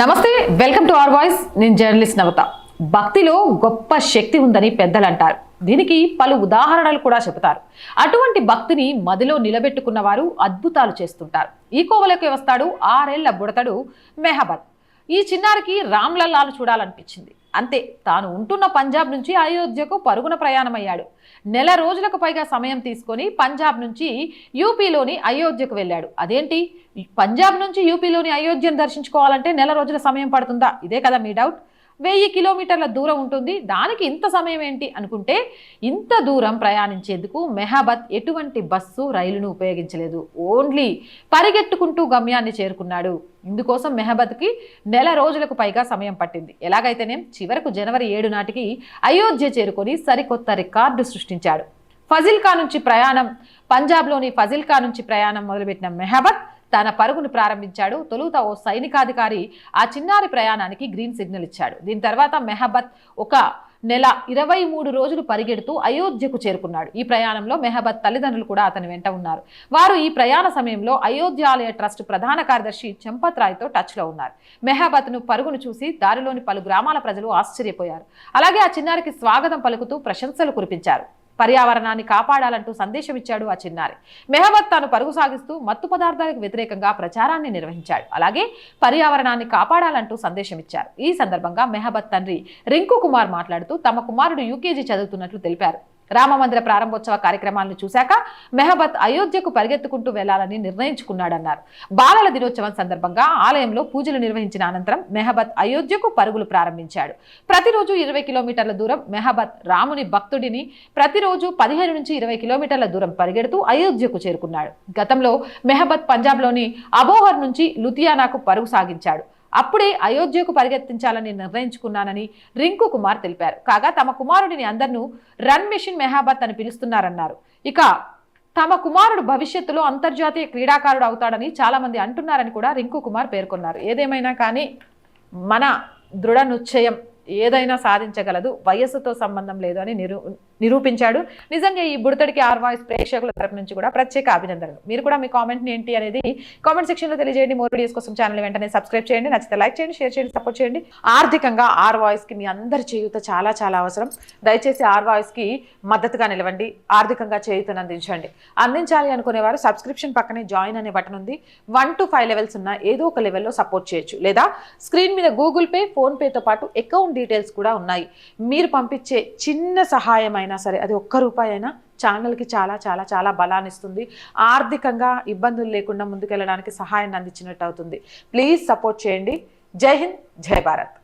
నమస్తే welcome to our voice. నేను journalist Navatha. భక్తిలో గొప్ప శక్తి ఉందని పెద్దలు అంటారు దీనికి పలు ఉదాహరణలు కూడా చెబుతారు. అటువంటి భక్తిని మదిలో నిలబెట్టుకున్న వారు అద్భుతాలు చేస్తుంటారు. ఈ కోవలోకి వస్తాడు ఆరేళ్ళ బుడతడు మెహబత్. ఈ చిన్నారికి రామ్లల్లాలు చూడాలనిపించింది. అంతే తాను ఉంటున్న పంజాబ్ నుంచి అయోధ్యకు పరుగున ప్రయాణమయ్యాడు. నెల రోజులకు పైగా సమయం తీసుకొని పంజాబ్ నుంచి యూపీలోని అయోధ్యకు వెళ్ళాడు. అదేంటి? పంజాబ్ నుంచి యూపీలోని అయోధ్యను దర్శించుకోవాలంటే నెల రోజుల సమయం పడుతుందా? ఇదే కదా మీ డౌట్. వెయ్యి కిలోమీటర్ల దూరం ఉంటుంది. దానికి ఇంత సమయం ఏంటి అనుకుంటే ఇంత దూరం ప్రయాణించేందుకు మెహాబత్ ఎటువంటి బస్సు రైలును ఉపయోగించలేదు. ఓన్లీ పరిగెట్టుకుంటూ గమ్యాన్ని చేరుకున్నాడు. ఇందుకోసం మెహబత్కి నెల రోజులకు పైగా సమయం పట్టింది. ఎలాగైతేనే చివరకు జనవరి ఏడు నాటికి అయోధ్య చేరుకొని సరికొత్త రికార్డు సృష్టించాడు. ఫజిల్కా నుంచి ప్రయాణం పంజాబ్లోని ఫజిల్కా నుంచి ప్రయాణం మొదలుపెట్టిన మెహబత్ తన పరుగును ప్రారంభించాడు. తొలుత ఓ సైనికాధికారి ఆ చిన్నారి ప్రయాణానికి గ్రీన్ సిగ్నల్ ఇచ్చాడు. దీని తర్వాత మెహబత్ ఒక నెల ఇరవై మూడు రోజులు పరిగెడుతూ అయోధ్యకు చేరుకున్నాడు. ఈ ప్రయాణంలో మెహబత్ తల్లిదండ్రులు కూడా అతని వెంట ఉన్నారు. వారు ఈ ప్రయాణ సమయంలో అయోధ్యాలయ ట్రస్ట్ ప్రధాన కార్యదర్శి చంపత్ రాయ్తో టచ్లో ఉన్నారు. మెహబత్ను పరుగును చూసి దారిలోని పలు గ్రామాల ప్రజలు ఆశ్చర్యపోయారు. అలాగే ఆ చిన్నారికి స్వాగతం పలుకుతూ ప్రశంసలు కురిపించారు. పర్యావరణాన్ని కాపాడాలంటూ సందేశం ఇచ్చాడు ఆ చిన్నారి. మెహబత్ తాను పరుగు సాగిస్తూ మత్తు పదార్థాలకు వ్యతిరేకంగా ప్రచారాన్ని నిర్వహించాడు. అలాగే పర్యావరణాన్ని కాపాడాలంటూ సందేశం ఇచ్చారు. ఈ సందర్భంగా మెహబత్ తండ్రి రింకు కుమార్ మాట్లాడుతూ తమ కుమారుడు యూకేజీ చదువుతున్నట్లు తెలిపారు. రామమందిర ప్రారంభోత్సవ కార్యక్రమాలను చూశాక మెహబత్ అయోధ్యకు పరిగెత్తుకుంటూ వెళ్ళాలని నిర్ణయించుకున్నాడన్నారు. బాలల దినోత్సవం సందర్భంగా ఆలయంలో పూజలు నిర్వహించిన అనంతరం మెహబత్ అయోధ్యకు పరుగులు ప్రారంభించాడు. ప్రతిరోజు ఇరవై కిలోమీటర్ల దూరం మెహబత్ రాముని భక్తుడిని ప్రతిరోజు పదిహేను నుంచి ఇరవై కిలోమీటర్ల దూరం పరిగెడుతూ అయోధ్యకు చేరుకున్నాడు. గతంలో మెహబత్ పంజాబ్లోని అబోహర్ నుంచి లుధియానాకు పరుగు సాగించాడు. అప్పుడే అయోధ్యకు పరిగెత్తించాలని నిర్ణయించుకున్నానని రింకు కుమార్ తెలిపారు. కాగా తమ కుమారుడిని అందరినూ రన్ మిషన్ మెహాబత్ అని పిలుస్తున్నారన్నారు. ఇక తమ కుమారుడు భవిష్యత్తులో అంతర్జాతీయ క్రీడాకారుడు అవుతాడని చాలా మంది అంటున్నారని కూడా రింకు కుమార్ పేర్కొన్నారు. ఏదేమైనా కానీ మన దృఢ నిశ్చయం ఏదైనా సాధించగలదు. వయస్సుతో సంబంధం లేదు అని నిరూ నిరూపించాడు. నిజంగా ఈ బుడతడికి ఆర్ వాయిస్ ప్రేక్షకుల తరపు నుంచి కూడా ప్రత్యేక అభినందనలు. మీరు కూడా మీ కామెంట్ని ఏంటి అనేది కామెంట్ సెక్షన్లో తెలియజేయండి. మోర్ వీడియోస్ కోసం ఛానల్ వెంటనే సబ్స్క్రైబ్ చేయండి. నచ్చితే లైక్ చేయండి షేర్ చేయండి సపోర్ట్ చేయండి. ఆర్థికంగా ఆర్ వాయిస్కి మీ అందరి చేయూత చాలా చాలా అవసరం. దయచేసి ఆర్ వాయిస్కి మద్దతుగా నిలవండి. ఆర్థికంగా చేయూతను అందించండి. అందించాలి అనుకునేవారు సబ్స్క్రిప్షన్ పక్కనే జాయిన్ అనే బటన్ ఉంది. వన్ టు ఫైవ్ లెవెల్స్ ఉన్న ఏదో ఒక లెవెల్లో సపోర్ట్ చేయొచ్చు. లేదా స్క్రీన్ మీద గూగుల్ పే ఫోన్పేతో పాటు అకౌంట్ డీటెయిల్స్ కూడా ఉన్నాయి. మీరు పంపించే చిన్న సహాయమైన అయినా సరే అది ఒక్క రూపాయి అయినా ఛానల్కి చాలా చాలా చాలా బలాన్ని ఇస్తుంది. ఆర్థికంగా ఇబ్బందులు లేకుండా ముందుకెళ్ళడానికి సహాయాన్ని అందించినట్టు అవుతుంది. ప్లీజ్ సపోర్ట్ చేయండి. జై హింద్ జై భారత్.